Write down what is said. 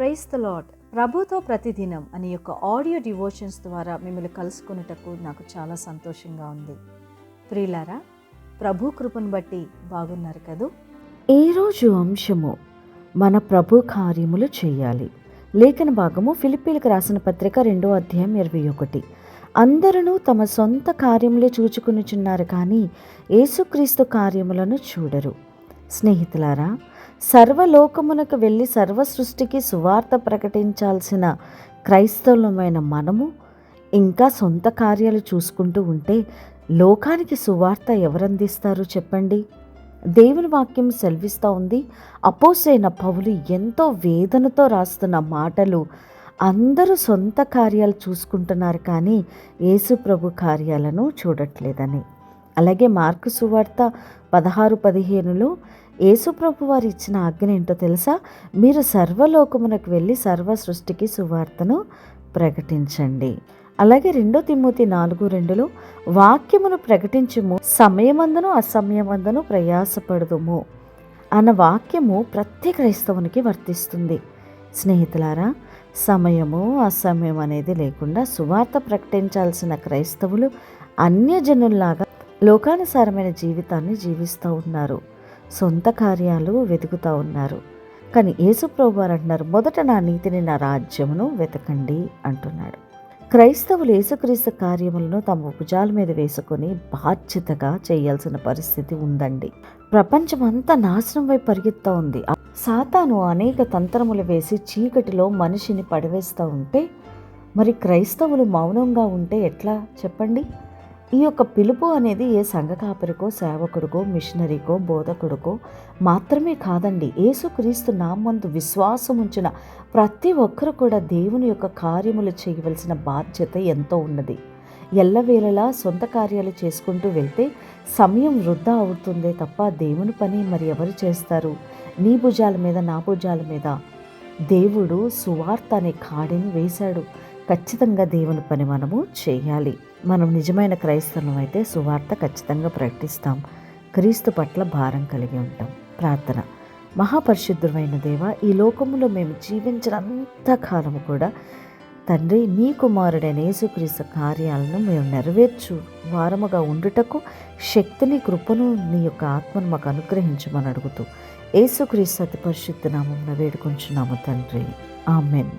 Price the lord ప్రభుతో ప్రతిదినం అనే యొక్క ఆడియో డివోషన్స్ ద్వారా మిమ్మల్ని కలుసుకున్నటకు నాకు చాలా సంతోషంగా ఉంది. ప్రియులారా ప్రభు కృపను బట్టి బాగున్నారు కదూ? ఈరోజు అంశము మన ప్రభు కార్యములు చేయాలి. లేఖన భాగము ఫిలిపీలకు రాసిన పత్రిక రెండో అధ్యాయం ఇరవై ఒకటి. అందరూ తమ సొంత కార్యములే చూచుకునిచున్నారు కానీ యేసుక్రీస్తు కార్యములను చూడరు. స్నేహితులారా సర్వలోకమునకు వెళ్ళి సర్వ సృష్టికి సువార్త ప్రకటించాల్సిన క్రైస్తవులమైన మనము ఇంకా సొంత కార్యాలు చూసుకుంటూ ఉంటే లోకానికి సువార్త ఎవరందిస్తారు చెప్పండి? దేవుని వాక్యం సెల్విస్తూ ఉంది. అపోసైన పౌలు ఎంతో వేదనతో రాస్తున్న మాటలు అందరూ సొంత కార్యాలు చూసుకుంటున్నారు కానీ యేసుప్రభు కార్యాలను చూడట్లేదని. అలాగే మార్కు సువార్త పదహారు పదిహేనులో యేసుప్రభు వారు ఇచ్చిన ఆజ్ఞ ఏంటో తెలుసా? మీరు సర్వలోకమునకు వెళ్ళి సర్వ సృష్టికి సువార్తను ప్రకటించండి. అలాగే రెండో తిమ్మూతి నాలుగు రెండులో వాక్యమును ప్రకటించుము సమయమందును అసమయమందును ప్రయాసపడదుము అన్న వాక్యము ప్రతి క్రైస్తవునికి వర్తిస్తుంది. స్నేహితులారా సమయము అసమయం అనేది లేకుండా సువార్త ప్రకటించాల్సిన క్రైస్తవులు అన్యజనుల్లాగా లోకానుసారమైన జీవితాన్ని జీవిస్తూ ఉన్నారు. సొంత కార్యాలు వెతుకుతూ ఉన్నారు. కానీ యేసుప్రభు వారు అంటున్నారు మొదట నా నీతిని నా రాజ్యమును వెతకండి అంటున్నాడు. క్రైస్తవులు యేసుక్రీస్తు కార్యములను తమ భుజాల మీద వేసుకొని బాధ్యతగా చేయాల్సిన పరిస్థితి ఉందండి. ప్రపంచం అంతా నాశనం వైపు పరిగెత్తా ఉంది. సాతాను అనేక తంత్రములు వేసి చీకటిలో మనిషిని పడవేస్తూ ఉంటే మరి క్రైస్తవులు మౌనంగా ఉంటే ఎట్లా? చెప్పండి. ఈ యొక్క పిలుపు అనేది ఏ సంఘ కాపరికో సేవకుడికో మిషనరీకో బోధకుడికో మాత్రమే కాదండి. యేసుక్రీస్తు నామందు విశ్వాసం ఉంచిన ప్రతి ఒక్కరు కూడా దేవుని యొక్క కార్యములు చేయవలసిన బాధ్యత ఎంతో ఉన్నది. ఎల్లవేళలా సొంత కార్యాలు చేసుకుంటూ వెళ్తే సమయం వృద్ధా అవుతుందే తప్ప దేవుని పని మరి ఎవరు చేస్తారు? నీ భుజాల మీద నా భుజాల మీద. దేవుడు సువార్త అనే కాడిని వేశాడు. ఖచ్చితంగా దేవుని పని మనము చేయాలి. మనం నిజమైన క్రైస్తవం అయితే సువార్త ఖచ్చితంగా ప్రకటిస్తాం. క్రీస్తు పట్ల భారం కలిగి ఉంటాం. ప్రార్థన. మహాపరిశుద్ధమైన దేవ ఈ లోకములో మేము జీవించినంత కాలము కూడా తండ్రి నీ కుమారుడైన యేసుక్రీస్తు కార్యాలను మేము నెరవేర్చు వారముగా ఉండుటకు శక్తిని కృపను నీ యొక్క ఆత్మను మాకు అనుగ్రహించమని అడుగుతూ యేసుక్రీస్తు అతి పరిశుద్ధ నామం వేడుకొంచున్నాము తండ్రి. ఆమెన్.